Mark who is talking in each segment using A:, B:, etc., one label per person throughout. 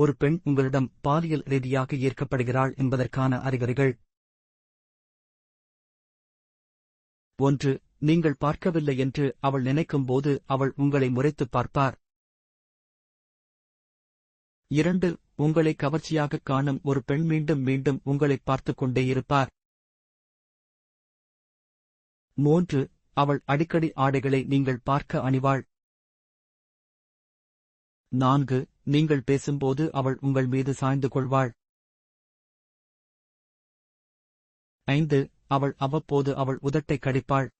A: ஒரு பெண் உங்களிடம் பாலியல் ரீதியாக ஈர்க்கப்படுகிறாள் என்பதற்கான அறிகுறிகள். ஒன்று நீங்கள் பார்க்கவில்லை என்று அவள் நினைக்கும்போது அவள் உங்களை முறைத்துப் பார்ப்பார். இரண்டு உங்களை கவர்ச்சியாகக் காணும் ஒரு பெண் மீண்டும் மீண்டும் உங்களைப் பார்த்துக் கொண்டே இருப்பார். மூன்று அவள் அடிக்கடி ஆடைகளை நீங்கள் பார்க்க அணிவாள். நான்கு நீங்கள் பேசும்போது அவள் உங்கள் மீது சாய்ந்து கொள்வாள். ஐந்து அவள் அவ்வப்போது அவள் உதட்டை கடிப்பாள்.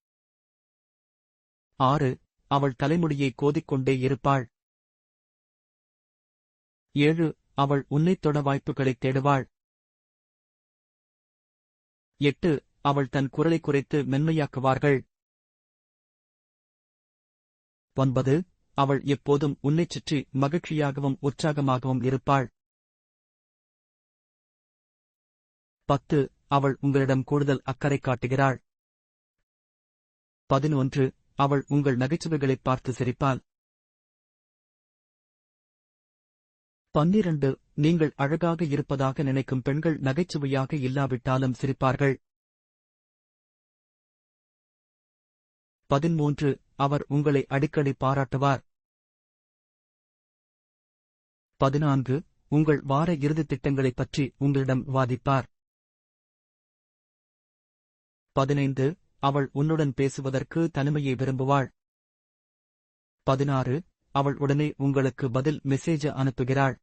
A: ஆறு அவள் தலைமுடியை கோதிக்கொண்டே இருப்பாள். ஏழு அவள் உன்னைத் தொட வாய்ப்புகளைத் தேடுவாள். எட்டு அவள் தன் குரலை குறைத்து மென்மையாக்குவார்கள். ஒன்பது அவள் எப்போதும் உன்னைச் சுற்றி மகிழ்ச்சியாகவும் உற்சாகமாகவும் இருப்பாள். பத்து அவள் உங்களிடம் கூடுதல் அக்கறை காட்டுகிறாள். பதினொன்று அவள் உங்கள் நகைச்சுவைகளைப் பார்த்து சிரிப்பாள். பன்னிரண்டு நீங்கள் அழகாக இருப்பதாக நினைக்கும் பெண்கள் நகைச்சுவையாக இல்லாவிட்டாலும் சிரிப்பார்கள். பதிமூன்று அவர் உங்களை அடிக்கடி பாராட்டுவார். பதினான்கு உங்கள் வார இறுதித் திட்டங்களைப் பற்றி உங்களிடம் விவாதிப்பார் பதினைந்து அவள் உன்னுடன் பேசுவதற்கு தனிமையை விரும்புவாள். பதினாறு அவள் உடனே உங்களுக்கு பதில் மெசேஜ் அனுப்புகிறாள்.